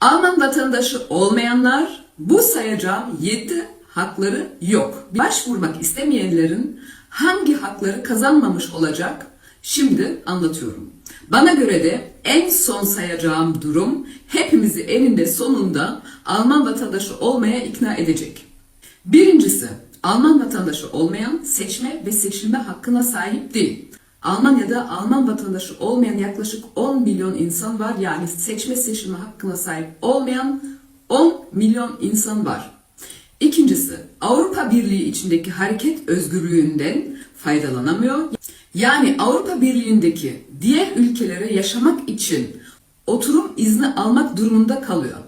Alman vatandaşı olmayanlar bu sayacağım 7 hakları yok. Başvurmak istemeyenlerin hangi hakları kazanmamış olacak? Şimdi anlatıyorum. Bana göre de en son sayacağım durum hepimizi eninde sonunda Alman vatandaşı olmaya ikna edecek. Birincisi, Alman vatandaşı olmayan seçme ve seçilme hakkına sahip değil. Almanya'da Alman vatandaşı olmayan yaklaşık 10 milyon insan var. Yani seçme seçilme hakkına sahip olmayan 10 milyon insan var. İkincisi, Avrupa Birliği içindeki hareket özgürlüğünden faydalanamıyor. Yani Avrupa Birliği'ndeki diğer ülkelere yaşamak için oturum izni almak durumunda kalıyor.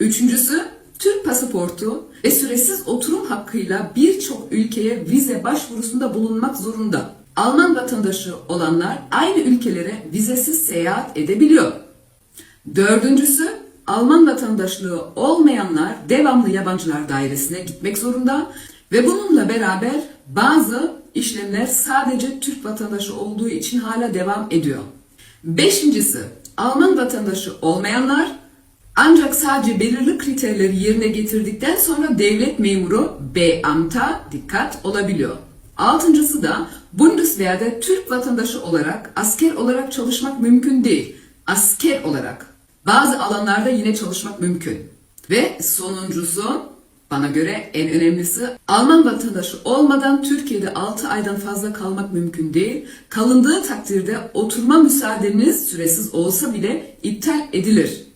Üçüncüsü Türk pasaportu ve süresiz oturum hakkıyla birçok ülkeye vize başvurusunda bulunmak zorunda. Alman vatandaşı olanlar aynı ülkelere vizesiz seyahat edebiliyor. Dördüncüsü Alman vatandaşlığı olmayanlar devamlı yabancılar dairesine gitmek zorunda ve bununla beraber bazı işlemler sadece Türk vatandaşı olduğu için hala devam ediyor. Beşincisi Alman vatandaşı olmayanlar ancak sadece belirli kriterleri yerine getirdikten sonra devlet memuru Beamta dikkat olabiliyor. Altıncısı da Bundeswehr'de Türk vatandaşı olarak asker olarak çalışmak mümkün değil. Asker olarak. Bazı alanlarda yine çalışmak mümkün. Ve sonuncusu bana göre en önemlisi Alman vatandaşı olmadan Türkiye'de 6 aydan fazla kalmak mümkün değil. Kalındığı takdirde oturma müsaadeniz süresiz olsa bile iptal edilir.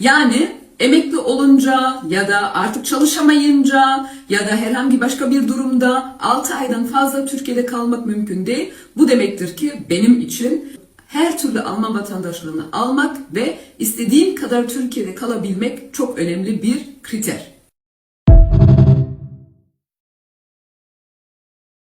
Yani emekli olunca ya da artık çalışamayınca ya da herhangi başka bir durumda 6 aydan fazla Türkiye'de kalmak mümkün değil. Bu demektir ki benim için her türlü Alman vatandaşlığını almak ve istediğim kadar Türkiye'de kalabilmek çok önemli bir kriter.